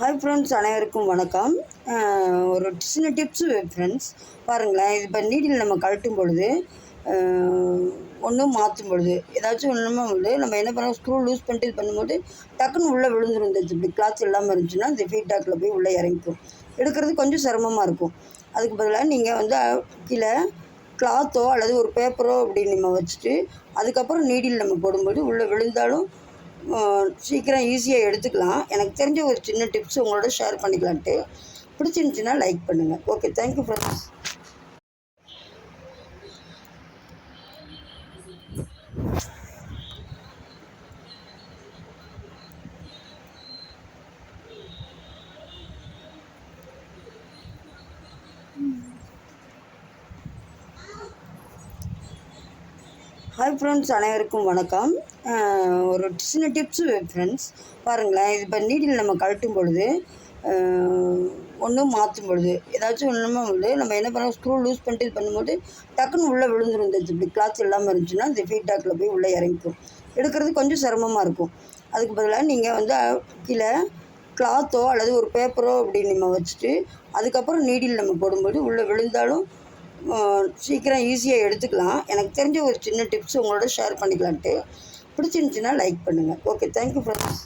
Hi friends அனைவருக்கும் வணக்கம். ஒரு சின்ன டிப்ஸு ஃப்ரெண்ட்ஸ் பாருங்களேன் இது இப்போ நீடில் நம்ம கழட்டும் பொழுது ஒன்றும் மாற்றும் பொழுது ஏதாச்சும் ஒன்றுமே வந்து நம்ம என்ன பண்ணோம் ஸ்க்ரூ லூஸ் பண்ணிட்டு இது பண்ணும்போது டக்குன்னு உள்ளே விழுந்துருந்துச்சு இப்படி கிளாத் இல்லாமல் இருந்துச்சுன்னா இந்த ஃபீட்பேக்கில் போய் உள்ளே இறங்கிக்கும். எடுக்கிறது கொஞ்சம் சிரமமாக இருக்கும். அதுக்கு பதிலாக நீங்கள் வந்து கீழே கிளாத்தோ அல்லது ஒரு பேப்பரோ அப்படி நம்ம வச்சுட்டு அதுக்கப்புறம் நீடில் நம்ம போடும்போது உள்ளே விழுந்தாலும் சீக்கிரம் ஈஸியாக எடுத்துக்கலாம். எனக்கு தெரிஞ்ச ஒரு சின்ன டிப்ஸ் உங்களோட ஷேர் பண்ணிக்கலான்ட்டு. பிடிச்சிருந்துச்சின்னா லைக் பண்ணுங்கள் okay thank you friends hi friends அனைவருக்கும் வணக்கம். ஒரு சின்ன டிப்ஸு ஃப்ரெண்ட்ஸ் பாருங்களேன் இது இப்போ நீடில் நம்ம கழட்டும் பொழுது ஒன்றும் மாற்றும் பொழுது ஏதாச்சும் ஒன்றுமே வந்து நம்ம என்ன பண்ணோம் ஸ்க்ரூ லூஸ் பண்ணிட்டு இது பண்ணும்போது டக்குன்னு உள்ளே விழுந்துருந்துச்சு இப்படி கிளாத் இல்லாமல் இருந்துச்சுன்னா இந்த ஃபீட்பேக்கில் போய் உள்ளே இறங்கிக்கும். எடுக்கிறது கொஞ்சம் சிரமமாக இருக்கும். அதுக்கு பதிலாக நீங்கள் வந்து கீழே கிளாத்தோ அல்லது ஒரு பேப்பரோ அப்படி நம்ம வச்சுட்டு அதுக்கப்புறம் நீடில் நம்ம போடும்போது உள்ளே விழுந்தாலும் சீக்கிரம் ஈஸியாக எடுத்துக்கலாம். எனக்கு தெரிஞ்ச ஒரு சின்ன டிப்ஸ் உங்களோட ஷேர் பண்ணிக்கலான்ட்டு. பிடிச்சிருந்துச்சின்னா லைக் பண்ணுங்கள் ஓகே தேங்க்யூ ஃப்ரெண்ட்ஸ்